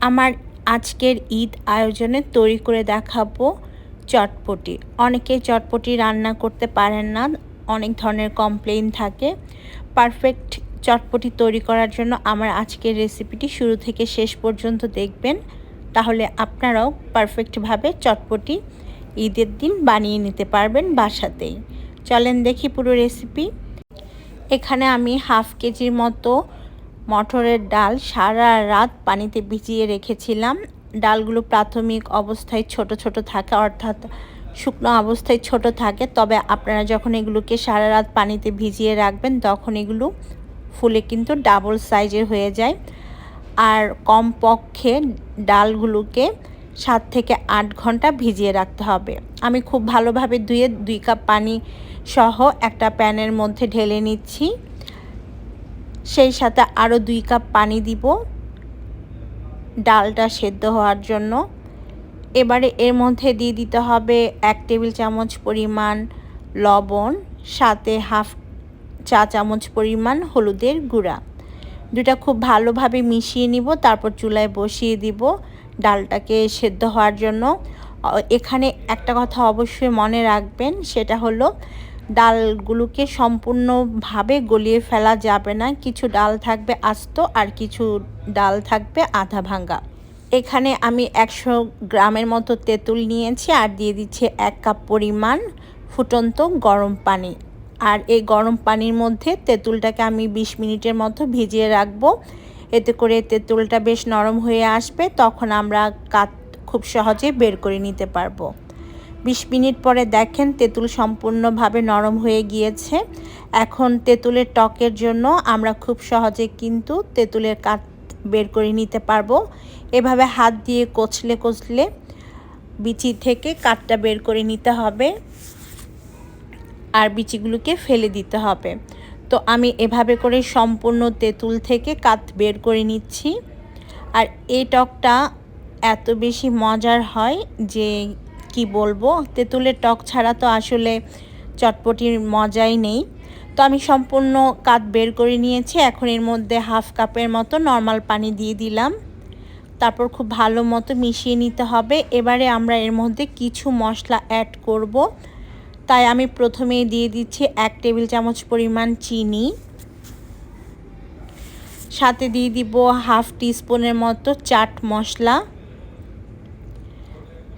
আমার আজকের ঈদ আয়োজনে তৈরি করে দেখাবো চটপটি। অনেকে চটপটি রান্না করতে পারেন না, অনেক ধরনের কমপ্লেন থাকে। পারফেক্ট চটপটি তৈরি করার জন্য আমার আজকের রেসিপিটি শুরু থেকে শেষ পর্যন্ত দেখবেন। তাহলে আপনারাও পারফেক্টভাবে চটপটি ঈদের দিন বানিয়ে নিতে পারবেন বাসাতেই। চলেন দেখি পুরো রেসিপি এখানে আমি হাফ কেজির মতো মটরের ডাল সারা রাত পানিতে ভিজিয়ে রেখেছিলাম। ডালগুলো প্রাথমিক অবস্থায় ছোট ছোট থাকে, অর্থাৎ শুকনো অবস্থায় ছোট থাকে। তবে আপনারা যখন এগুলোকে সারা রাত পানিতে ভিজিয়ে রাখবেন, তখন এগুলো ফুলে কিন্তু ডাবল সাইজের হয়ে যায়। আর কম পক্ষে ডালগুলোকে সাত থেকে আট ঘণ্টা ভিজিয়ে রাখতে হবে। আমি খুব ভালোভাবে ধুয়ে দুই কাপ পানি সহ একটা প্যানের মধ্যে ঢেলে নিচ্ছি। সেই সাথে আরও দুই কাপ পানি দিব। ডালটা সেদ্ধ হওয়ার জন্য। এবারে এর মধ্যে দিয়ে দিতে হবে এক টেবিল চামচ পরিমাণ লবণ, সাথে হাফ চা চামচ পরিমাণ হলুদের গুঁড়া। দুটা খুব ভালোভাবে মিশিয়ে নিব, তারপর চুলায় বসিয়ে দিব ডালটাকে সেদ্ধ হওয়ার জন্য। এখানে একটা কথা অবশ্যই মনে রাখবেন, সেটা হলো ডালগুলোকে সম্পূর্ণভাবে গলিয়ে ফেলা যাবে না। কিছু ডাল থাকবে আস্ত আর কিছু ডাল থাকবে আধা ভাঙ্গা। এখানে আমি একশো গ্রামের মতো তেঁতুল নিয়েছি আর দিয়ে দিচ্ছি এক কাপ পরিমাণ ফুটন্ত গরম পানি। আর এই গরম পানির মধ্যে তেঁতুলটাকে আমি ২০ মিনিটের মতো ভিজিয়ে রাখব। এতে করে তেঁতুলটা বেশ নরম হয়ে আসবে। তখন আমরা কাত খুব সহজে বের করে নিতে পারব। বিশ মিনিট পরে দেখেন তেঁতুল সম্পূর্ণভাবে নরম হয়ে গিয়েছে। এখন তেঁতুলের টকের জন্য আমরা খুব সহজে কিন্তু তেঁতুলের কাঠ বের করে নিতে পারব। এভাবে হাত দিয়ে কচলে কচলে বিচি থেকে কাঠটা বের করে নিতে হবে আর বিচিগুলোকে ফেলে দিতে হবে। তো আমি এভাবে করে সম্পূর্ণ তেঁতুল থেকে কাত বের করে নিচ্ছি। আর এই টকটা এত বেশি মজার হয় যে কি বলব? তেঁতুলের টক ছাড়া তো আসলে চটপটির মজাই নেই। তো আমি সম্পূর্ণ কাত বের করে নিয়েছি। এখন এর মধ্যে হাফ কাপের মতো নর্মাল পানি দিয়ে দিলাম। তারপর খুব ভালো মতো মিশিয়ে নিতে হবে। এবারে আমরা এর মধ্যে কিছু মশলা অ্যাড করব। তাই আমি প্রথমেই দিয়ে দিচ্ছি এক টেবিল চামচ পরিমাণ চিনি। সাথে দিয়ে দিব হাফ টিস্পুনের মতো চাট মশলা।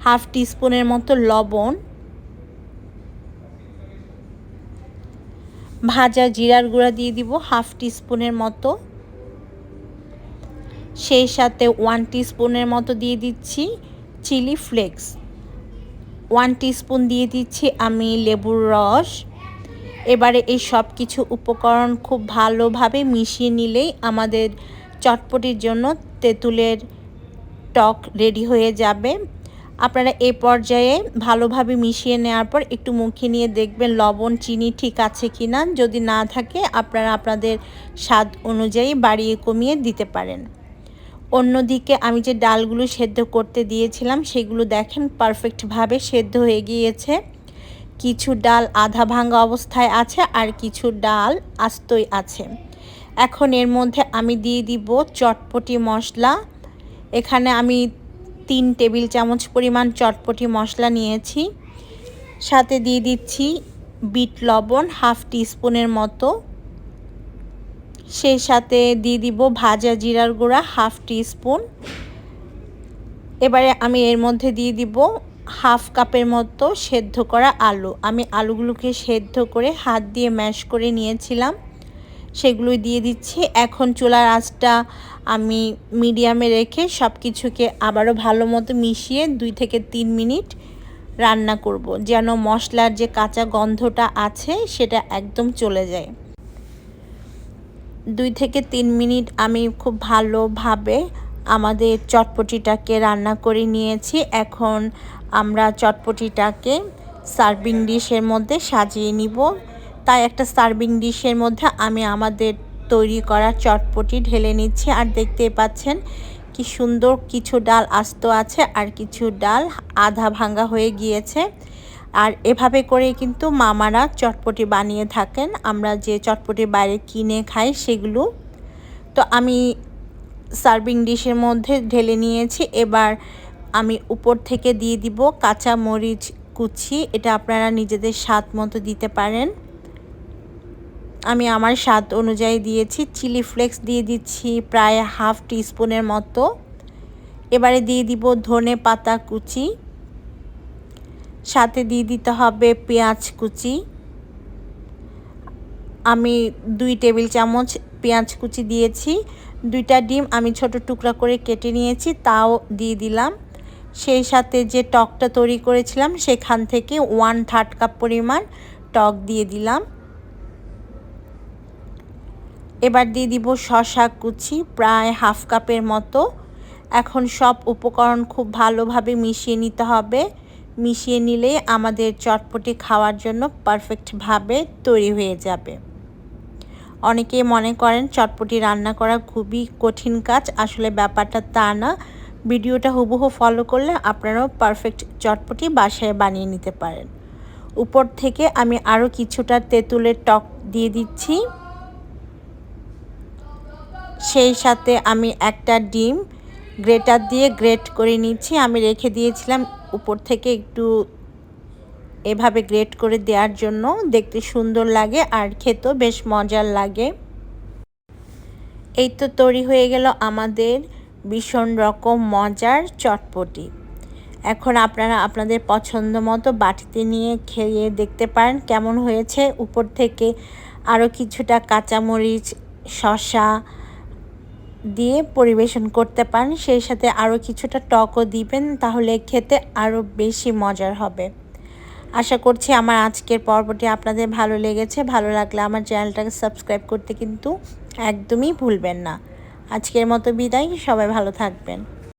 হাফ টিস্পুনের মতো লবণ, ভাজা জিরার গুঁড়া দিয়ে দিব হাফ টিস্পুনের মতো। সেই সাথে ওয়ান টিস্পুনের মতো দিয়ে দিচ্ছি চিলি ফ্লেক্স। ওয়ান টিস্পুন দিয়ে দিচ্ছি আমি লেবুর রস। এবারে এই সব কিছু উপকরণ খুব ভালোভাবে মিশিয়ে নিলেই আমাদের চটপটির জন্য তেঁতুলের টক রেডি হয়ে যাবে। আপনারা এই পর্যায়ে ভালোভাবে মিশিয়ে নেওয়ার পর একটু মুখে নিয়ে দেখবেন লবণ, চিনি ঠিক আছে কি না যদি না থাকে, আপনারা আপনাদের স্বাদ অনুযায়ী বাড়িয়ে কমিয়ে দিতে পারেন। অন্যদিকে আমি যে ডালগুলো সেদ্ধ করতে দিয়েছিলাম, সেগুলো দেখেন পারফেক্টভাবে সেদ্ধ হয়ে গিয়েছে। কিছু ডাল আধা ভাঙ্গা অবস্থায় আছে আর কিছু ডাল আস্তই আছে। এখন এর মধ্যে আমি দিয়ে দিব চটপটি মশলা। এখানে আমি তিন টেবিল চামচ পরিমাণ চটপটি মশলা নিয়েছি। সাথে দিয়ে দিচ্ছি বিট লবণ, হাফ টিস্পুনের মতো। সেই সাথে দিয়ে দিব ভাজা জিরার গুঁড়া, হাফ টিস্পুন। এবারে আমি এর মধ্যে দিয়ে দিব হাফ কাপের মতো সেদ্ধ করা আলু। আমি আলুগুলোকে সেদ্ধ করে হাত দিয়ে ম্যাশ করে নিয়েছিলাম। সেগুলোই দিয়ে দিচ্ছি। এখন চুলার আঁচটা আমি মিডিয়ামে রেখে সব কিছুকে আবারও ভালো মতো মিশিয়ে দুই থেকে তিন মিনিট রান্না করব, যেন মশলার যে কাঁচা গন্ধটা আছে সেটা একদম চলে যায়। দুই থেকে তিন মিনিট আমি খুব ভালোভাবে আমাদের চটপটিটাকে রান্না করে নিয়েছি। এখন আমরা চটপটিটাকে সার্ভিং ডিশের মধ্যে সাজিয়ে নিব। তাই একটা সার্ভিং ডিশের মধ্যে আমি আমাদের তৈরি করা চটপটি ঢেলে নিচ্ছি। আর দেখতে পাচ্ছেন কি সুন্দর কিছু ডাল আস্ত আছে আর কিছু ডাল আধা ভাঙ্গা হয়ে গিয়েছে। আর এভাবে করে কিন্তু মামারা চটপটি বানিয়ে থাকেন। আমরা যে চটপটি বাইরে কিনে খাই সেগুলো। তো আমি সার্ভিং ডিশের মধ্যে ঢেলে নিয়েছি। এবার আমি উপর থেকে দিয়ে দিব কাঁচা মরিচ কুচি। এটা আপনারা নিজেদের স্বাদ মতো দিতে পারেন। আমি আমার স্বাদ অনুযায়ী দিয়েছি, চিলি ফ্লেক্স দিয়ে দিচ্ছি প্রায় হাফ টিস্পুনের মতো। এবারে দিয়ে দিব ধনে পাতা কুচি, সাথে দিয়ে দিতে হবে পেঁয়াজ কুচি। আমি দুই টেবিল চামচ পেঁয়াজ কুচি দিয়েছি, দুইটা ডিম আমি ছোট টুকরা করে কেটে নিয়েছি, তাও দিয়ে দিলাম। সেই সাথে যে টকটা তৈরি করেছিলাম, সেখান থেকে ওয়ান থার্ড কাপ পরিমাণ টক দিয়ে দিলাম। এবার দিয়ে দিব শশা কুচি, প্রায় হাফ কাপের মতো। এখন সব উপকরণ খুব ভালোভাবে মিশিয়ে নিতে হবে। মিশিয়ে নিলে আমাদের চটপটি খাওয়ার জন্য পারফেক্টভাবে তৈরি হয়ে যাবে। অনেকেই মনে করেন চটপটি রান্না করা খুবই কঠিন কাজ, আসলে ব্যাপারটা তা না। ভিডিওটা হুবহু ফলো করলে আপনারাও পারফেক্ট চটপটি বাসায় বানিয়ে নিতে পারেন। উপর থেকে আমি আরও কিছুটা তেঁতুলের টক দিয়ে দিচ্ছি। সেই সাথে আমি একটা ডিম গ্রেটার দিয়ে গ্রেট করে নিচ্ছি আমি রেখে দিয়েছিলাম উপর থেকে একটু এভাবে গ্রেট করে দেওয়ার জন্য। দেখতে সুন্দর লাগে আর খেতেও বেশ মজার লাগে। এই তো তৈরি হয়ে গেল আমাদের ভীষণ রকম মজার চটপটি। এখন আপনারা আপনাদের পছন্দ মতো বাটিতে নিয়ে খেয়ে দেখতে পারেন কেমন হয়েছে। উপর থেকে আরও কিছুটা কাঁচামরিচ শশা দিয়ে পরিবেশন করতে পারেন, সেই সাথে আরও কিছুটা টকও দিবেন, তাহলে খেতে আরও বেশি মজার হবে। আশা করছি আমার আজকের পর্বটি আপনাদের ভালো লেগেছে। ভালো লাগলে আমার চ্যানেলটাকে সাবস্ক্রাইব করতে কিন্তু একদমই ভুলবেন না। আজকের মতো বিদায়, সবাই ভালো থাকবেন।